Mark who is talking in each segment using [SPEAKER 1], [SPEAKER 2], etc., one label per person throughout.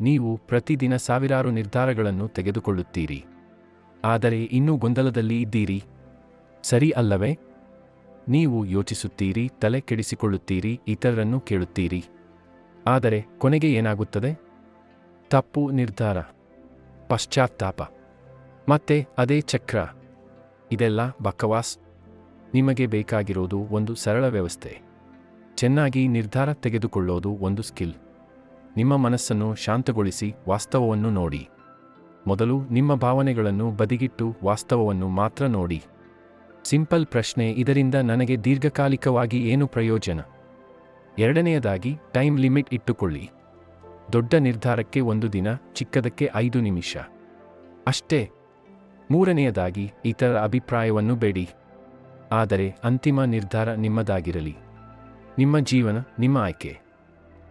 [SPEAKER 1] ನೀವು ಪ್ರತಿದಿನ ಸಾವಿರಾರು ನಿರ್ಧಾರಗಳನ್ನು ತೆಗೆದುಕೊಳ್ಳುತ್ತೀರಿ. ಆದರೆ ಇನ್ನೂ ಗೊಂದಲದಲ್ಲಿ ಇದ್ದೀರಿ. ಸರಿ ಅಲ್ಲವೇ? ನೀವು ಯೋಚಿಸುತ್ತೀರಿ, ತಲೆ ಕೆಡಿಸಿಕೊಳ್ಳುತ್ತೀರಿ, ಇತರರನ್ನು ಕೇಳುತ್ತೀರಿ. ಆದರೆ ಕೊನೆಗೆ ಏನಾಗುತ್ತದೆ? ತಪ್ಪು ನಿರ್ಧಾರ, ಪಶ್ಚಾತ್ತಾಪ. ಮತ್ತೆ ಅದೇ ಚಕ್ರ. ಇದೆಲ್ಲ ಬಕವಾಸ್. ನಿಮಗೆ ಬೇಕಾಗಿರೋದು ಒಂದು ಸರಳ ವ್ಯವಸ್ಥೆ. ಚೆನ್ನಾಗಿ ನಿರ್ಧಾರ ತೆಗೆದುಕೊಳ್ಳೋದು ಒಂದು ಸ್ಕಿಲ್. ನಿಮ್ಮ ಮನಸ್ಸನ್ನು ಶಾಂತಗೊಳಿಸಿ ವಾಸ್ತವವನ್ನು ನೋಡಿ. ಮೊದಲು ನಿಮ್ಮ ಭಾವನೆಗಳನ್ನು ಬದಿಗಿಟ್ಟು ವಾಸ್ತವವನ್ನು ಮಾತ್ರ ನೋಡಿ. ಸಿಂಪಲ್ ಪ್ರಶ್ನೆ ಇದರಿಂದ ನನಗೆ ದೀರ್ಘಕಾಲಿಕವಾಗಿ ಏನು ಪ್ರಯೋಜನ? ಎರಡನೆಯದಾಗಿ, ಟೈಮ್ ಲಿಮಿಟ್ ಇಟ್ಟುಕೊಳ್ಳಿ. ದೊಡ್ಡ ನಿರ್ಧಾರಕ್ಕೆ ಒಂದು ದಿನ, ಚಿಕ್ಕದಕ್ಕೆ ಐದು ನಿಮಿಷ. ಅಷ್ಟೇ. ಮೂರನೆಯದಾಗಿ, ಇತರ ಅಭಿಪ್ರಾಯವನ್ನು ಬೇಡಿ. ಆದರೆ ಅಂತಿಮ ನಿರ್ಧಾರ ನಿಮ್ಮದಾಗಿರಲಿ. ನಿಮ್ಮ ಜೀವನ, ನಿಮ್ಮ ಆಯ್ಕೆ.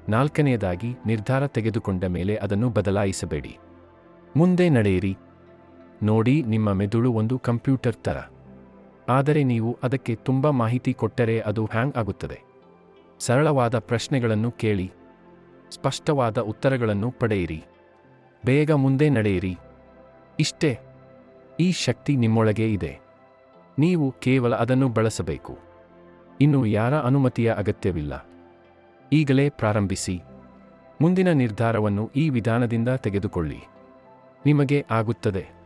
[SPEAKER 1] ನಾಲ್ಕನೆಯದಾಗಿ ನಿರ್ಧಾರ ತೆಗೆದುಕೊಂಡ ಮೇಲೆ ಅದನ್ನು ಬದಲಾಯಿಸಬೇಡಿ. ಮುಂದೆ ನಡೆಯಿರಿ. ನೋಡಿ, ನಿಮ್ಮ ಮೆದುಳು ಒಂದು ಕಂಪ್ಯೂಟರ್ ಥರ. ಆದರೆ ನೀವು ಅದಕ್ಕೆ ತುಂಬ ಮಾಹಿತಿ ಕೊಟ್ಟರೆ ಅದು ಹ್ಯಾಂಗ್ ಆಗುತ್ತದೆ? ಸರಳವಾದ ಪ್ರಶ್ನೆಗಳನ್ನು ಕೇಳಿ. ಸ್ಪಷ್ಟವಾದ ಉತ್ತರಗಳನ್ನು ಪಡೆಯಿರಿ. ಬೇಗ ಮುಂದೆ ನಡೆಯಿರಿ. ಇಷ್ಟೇ. ಈ ಶಕ್ತಿ ನಿಮ್ಮೊಳಗೆ ಇದೆ. ನೀವು ಕೇವಲ ಅದನ್ನು ಬಳಸಬೇಕು. ಇನ್ನು ಯಾರ ಅನುಮತಿಯ ಅಗತ್ಯವಿಲ್ಲ. ಈಗಲೇ ಪ್ರಾರಂಭಿಸಿ. ಮುಂದಿನ ನಿರ್ಧಾರವನ್ನು ಈ ವಿಧಾನದಿಂದ ತೆಗೆದುಕೊಳ್ಳಿ. ನಿಮಗೆ ಆಗುತ್ತದೆ.